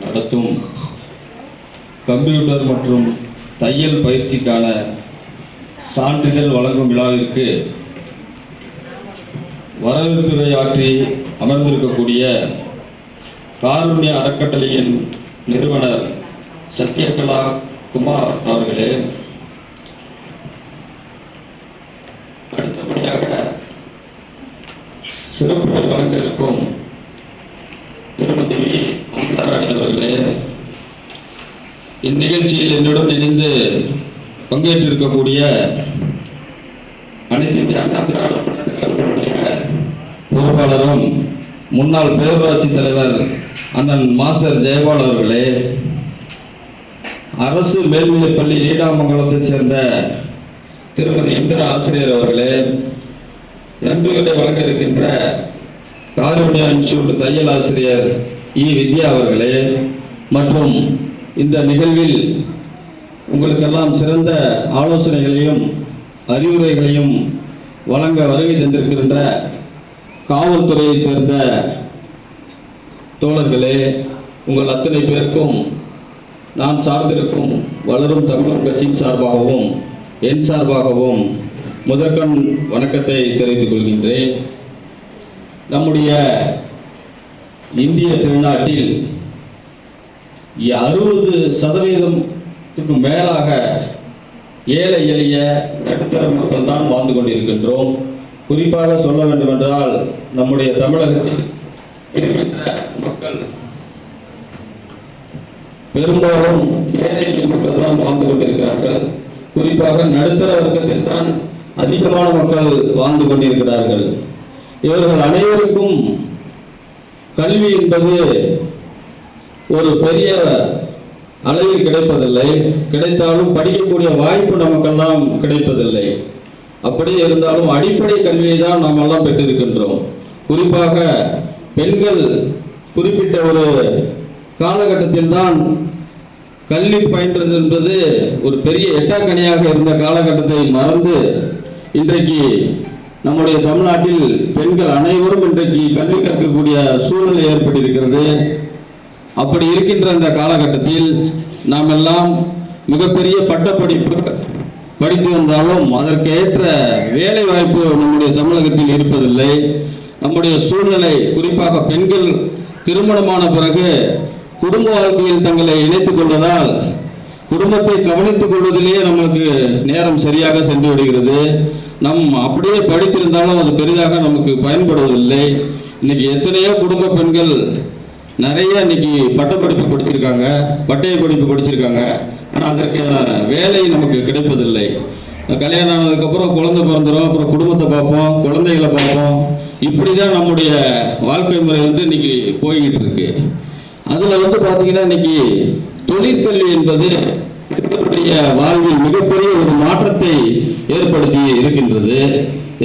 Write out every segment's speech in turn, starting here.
நடத்தும் கம்ப்யூட்டர் மற்றும் தையல் பயிற்சிக்கான சான்றிதழ் வழங்கும் விழாவிற்கு வரவேற்புரையாற்றி அமர்ந்திருக்கக்கூடிய காருண்ய அறக்கட்டளையின் நிறுவனர் சத்யகலா குமார் அவர்களே அடுத்தபடியாக சிறப்பு வழங்க இருக்கும் திருமதி அமலராணி அவர்களே இந்நிகழ்ச்சியில் என்னுடன் இணைந்து பங்கேற்றிருக்கக்கூடிய அனைத்து இந்திய அண்ணா திராவிட பொறுப்பாளரும் முன்னாள் பேரூராட்சி தலைவர் அண்ணன் மாஸ்டர் ஜெயபால் அவர்களே அரசு மேல்நிலைப்பள்ளி நீடாமங்கலத்தைச் சேர்ந்த திருமதி இந்திரா ஆசிரியர் அவர்களே நன்றிகளை வழங்க இருக்கின்ற காருண்யா இன்ஸ்டியூட் தையல் ஆசிரியர் இ வித்யா அவர்களே மற்றும் இந்த நிகழ்வில் உங்களுக்கெல்லாம் சிறந்த ஆலோசனைகளையும் அறிவுரைகளையும் வழங்க வருகை தந்திருக்கின்ற காவல்துறையைச் சேர்ந்த தோழர்களே உங்கள் அத்தனை பேருக்கும் நான் சார்ந்திருக்கும் வளரும் தமிழர் கட்சியின் சார்பாகவும் என் சார்பாகவும் முதற்கண் வணக்கத்தை தெரிவித்துக் கொள்கின்றேன். நம்முடைய இந்திய திருநாட்டில் அறுபது சதவீதத்துக்கு மேலாக ஏழை எளிய நடுத்தர மக்கள் தான் வாழ்ந்து கொண்டிருக்கின்றோம். குறிப்பாக சொல்ல வேண்டுமென்றால் நம்முடைய தமிழகத்தில் இருக்கின்ற மக்கள் பெரும்பாலும் ஏழை எளிய மக்கள் தான் வாழ்ந்து கொண்டிருக்கிறார்கள். குறிப்பாக நடுத்தர வர்க்கத்தில் தான் அதிகமான மக்கள் வாழ்ந்து கொண்டிருக்கிறார்கள். இவர்கள் அனைவருக்கும் கல்வி என்பது ஒரு பெரிய அளவில் கிடைப்பதில்லை. கிடைத்தாலும் படிக்கக்கூடிய வாய்ப்பு நமக்கெல்லாம் கிடைப்பதில்லை. அப்படி இருந்தாலும் அடிப்படை கல்வியை தான் நாம் எல்லாம் பெற்றிருக்கின்றோம். குறிப்பாக பெண்கள் குறிப்பிட்ட ஒரு காலகட்டத்தில் தான் கல்வி பயின்றது என்பது ஒரு பெரிய எட்டாக்கணியாக இருந்த காலகட்டத்தை மறந்து இன்றைக்கு நம்முடைய தமிழ்நாட்டில் பெண்கள் அனைவரும் இன்றைக்கு கல்வி கற்கக்கூடிய சூழ்நிலை ஏற்பட்டிருக்கிறது. அப்படி இருக்கின்ற இந்த காலகட்டத்தில் நாம் எல்லாம் மிகப்பெரிய பட்டப்படிப்பு படித்து வந்தாலும் அதற்கேற்ற வேலை வாய்ப்பு நம்முடைய தமிழகத்தில் இருப்பதில்லை. நம்முடைய சூழ்நிலை குறிப்பாக பெண்கள் திருமணமான பிறகு குடும்ப வாழ்க்கையில் தங்களை இணைத்துக் கொள்வதால் குடும்பத்தை கவனித்துக் கொள்வதிலேயே நம்மளுக்கு நேரம் சரியாக சென்று விடுகிறது. நம் அப்படியே படித்திருந்தாலும் அது பெரிதாக நமக்கு பயன்படுவதில்லை. இன்னைக்கு எத்தனையோ குடும்ப பெண்கள் நிறைய இன்னைக்கு பட்டப்படிப்பு படிச்சிருக்காங்க பட்டய படிப்பு படிச்சிருக்காங்க ஆனால் அதற்கான வேலை நமக்கு கிடைப்பதில்லை. கல்யாணம் ஆனதுக்கப்புறம் குழந்தை பிறந்துடும் அப்புறம் குடும்பத்தை பார்ப்போம் குழந்தைகளை பார்ப்போம். இப்படி தான் நம்முடைய வாழ்க்கை முறை வந்து இன்னைக்கு போய்கிட்டு இருக்கு அதில் வந்து பார்த்தீங்கன்னா இன்னைக்கு தொழிற்கல்வி என்பது இவருடைய வாழ்வில் மிகப்பெரிய ஒரு மாற்றத்தை ஏற்படுத்தி இருக்கின்றது.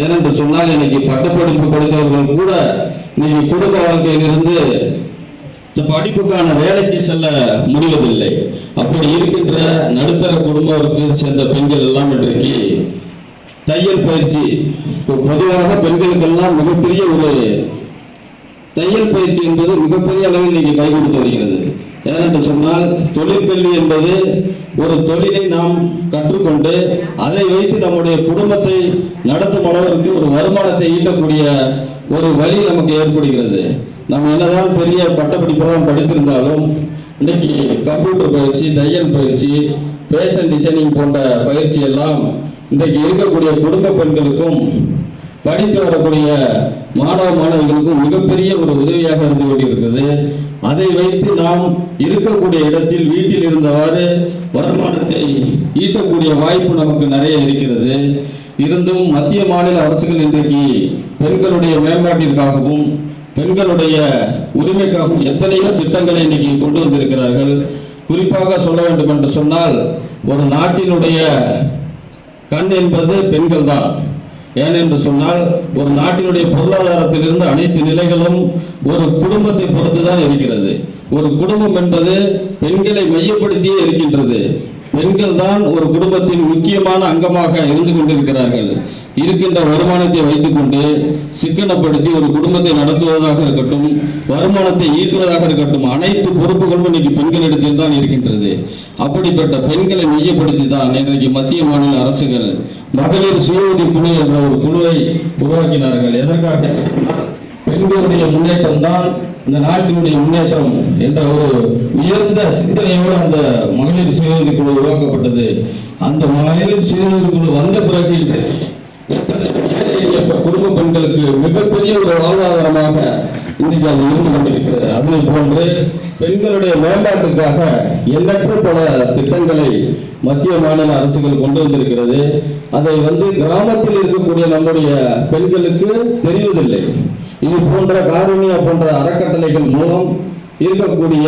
ஏனென்று சொன்னால் இன்னைக்கு பட்டப்படிப்பு படித்தவர்கள் கூட இன்னைக்கு குடும்ப வாழ்க்கையிலிருந்து இந்த படிப்புக்கான வேலைக்கு செல்ல முடிவதில்லை. அப்படி இருக்கின்ற நடுத்தர குடும்பத்தை சேர்ந்த பெண்கள் எல்லாம் இன்றைக்கு தையல் பயிற்சி. இப்போ பொதுவாக பெண்களுக்கெல்லாம் மிகப்பெரிய ஒரு தையல் பயிற்சி என்பது மிகப்பெரிய அளவில் இன்னைக்கு கை கொடுத்து வருகிறது. ஏனென்று சொன்னால் தொழிற்கல்வி என்பது ஒரு தொழிலை நாம் கற்றுக்கொண்டு அதை வைத்து நம்முடைய குடும்பத்தை நடத்தும் அளவிற்கு ஒரு வருமானத்தை ஈட்டக்கூடிய ஒரு வழி நமக்கு ஏற்படுகிறது. நம்ம என்னதான் பெரிய பட்டப்படிப்பெல்லாம் படித்திருந்தாலும் இன்னைக்கு கம்ப்யூட்டர் பயிற்சி தையல் பயிற்சி ஃபேஷன் டிசைனிங் போன்ற பயிற்சி எல்லாம் இன்றைக்கு இருக்கக்கூடிய குடும்ப பெண்களுக்கும் படித்து வரக்கூடிய மாணவ மாணவிகளுக்கும் மிகப்பெரிய ஒரு உதவியாக இருந்து கொண்டிருக்கிறது. அதை வைத்து நாம் இருக்கக்கூடிய இடத்தில் வீட்டில் இருந்தவாறு வருமானத்தை ஈட்டக்கூடிய வாய்ப்பு நமக்கு நிறைய இருக்கிறது. இருந்தும் மத்திய மாநில அரசுகள் இன்றைக்கு பெண்களுடைய மேம்பாட்டிற்காகவும் பெண்களுடைய உரிமைக்காகவும் எத்தனையோ திட்டங்களை இன்னைக்கு கொண்டு வந்திருக்கிறார்கள். குறிப்பாக சொல்ல வேண்டும் என்று சொன்னால் ஒரு நாட்டினுடைய கண் என்பது பெண்கள் தான் ஏனென்று சொன்னால் ஒரு நாட்டினுடைய பொருளாதாரத்திலிருந்து அனைத்து நிலைகளும் ஒரு குடும்பத்தை பொறுத்து தான் இருக்கிறது. ஒரு குடும்பம் என்பது பெண்களை மையப்படுத்தியே இருக்கின்றது. பெண்கள் தான் ஒரு குடும்பத்தின் முக்கியமான அங்கமாக இருந்து கொண்டிருக்கிறார்கள். இருக்கின்ற வருமானத்தை வைத்துக்கொண்டு சிக்கனப்படுத்தி ஒரு குடும்பத்தை நடத்துவதாக இருக்கட்டும் வருமானத்தை ஈட்டுவதாக இருக்கட்டும் அனைத்து பொறுப்புகளும் இன்னைக்கு பெண்களிடத்தில் தான் இருக்கின்றது. அப்படிப்பட்ட பெண்களை மையப்படுத்தி தான் இன்றைக்கு மத்திய மாநில அரசுகள் மகளிர் சுய உதவி குழு என்ற ஒரு குழுவை உருவாக்கினார்கள். எதற்காக? பெண்களுடைய முன்னேற்றம் தான் இந்த நாட்டினுடைய முன்னேற்றம் என்ற ஒரு உயர்ந்த சிந்தனையோடு அந்த மகளிர் சுயநிதி குழு உருவாக்கப்பட்டது. அந்த மகளிர் சுயநிதி குழு வந்த பிறகு எத்தனை குடும்ப பெண்களுக்கு மிகப்பெரிய ஒரு வாழ்வாதாரமாக இன்றைக்கு அது இருந்து கொண்டிருக்கிறது. அதே போன்று பெண்களுடைய மேம்பாட்டுக்காக எண்ணற்ற பல திட்டங்களை மத்திய மாநில அரசுகள் கொண்டு வந்திருக்கிறது. அதை வந்து கிராமத்தில் இருக்கக்கூடிய நம்முடைய பெண்களுக்கு தெரிவதில்லை. இது போன்ற காரூணியா போன்ற அறக்கட்டளைகள் மூலம் இருக்கக்கூடிய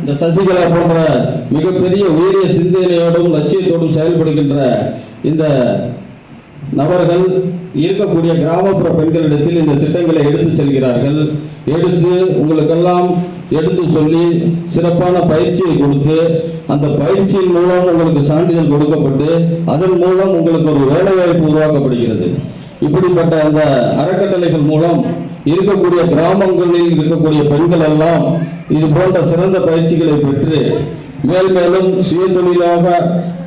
இந்த சசிகலா போன்ற மிகப்பெரிய உயரிய சிந்தனையோடும் லட்சியத்தோடும் செயல்படுகின்ற இந்த நபர்கள் இருக்கக்கூடிய கிராமப்புற பெண்களிடத்தில் இந்த திட்டங்களை எடுத்து செல்கிறார்கள். எடுத்து உங்களுக்கெல்லாம் எடுத்து சொல்லி சிறப்பான பயிற்சியை கொடுத்து அந்த பயிற்சியின் மூலம் உங்களுக்கு சான்றிதழ் கொடுக்கப்பட்டு அதன் மூலம் உங்களுக்கு ஒரு வேலைவாய்ப்பு உருவாக்கப்படுகிறது. இப்படிப்பட்ட அந்த அறக்கட்டளைகள் மூலம் இருக்கக்கூடிய கிராமங்களில் இருக்கக்கூடிய பெண்கள் எல்லாம் இது போன்ற சிறந்த பயிற்சிகளை பெற்று மேல் மேலும் சுய தொழிலாக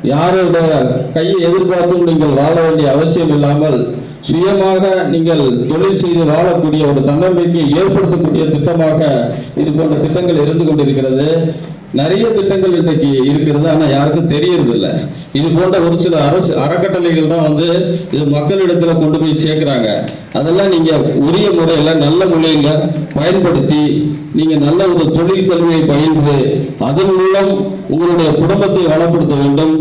யாருடைய கையை எதிர்பார்த்தும் நீங்கள் வாழ வேண்டிய அவசியம் இல்லாமல் சுயமாக நீங்கள் தொழில் செய்து வாழக்கூடிய ஒரு தன்னம்பிக்கையை ஏற்படுத்தக்கூடிய திட்டமாக இது போன்ற திட்டங்கள் இருந்து கொண்டிருக்கிறது. நிறைய திட்டங்கள் இன்றைக்கு இருக்கிறது ஆனால் யாருக்கும் தெரியறது இல்லை இது போன்ற ஒரு சில அரசு அறக்கட்டளைகள் தான் வந்து இது மக்களிடத்துல கொண்டு போய் சேர்க்குறாங்க. அதெல்லாம் நீங்க உரிய முறையில் நல்ல முறையில் பயன்படுத்தி நீங்க நல்ல ஒரு தொழில் கல்வியை பயின்று அதன் மூலம் உங்களுடைய குடும்பத்தை வளப்படுத்த வேண்டும்.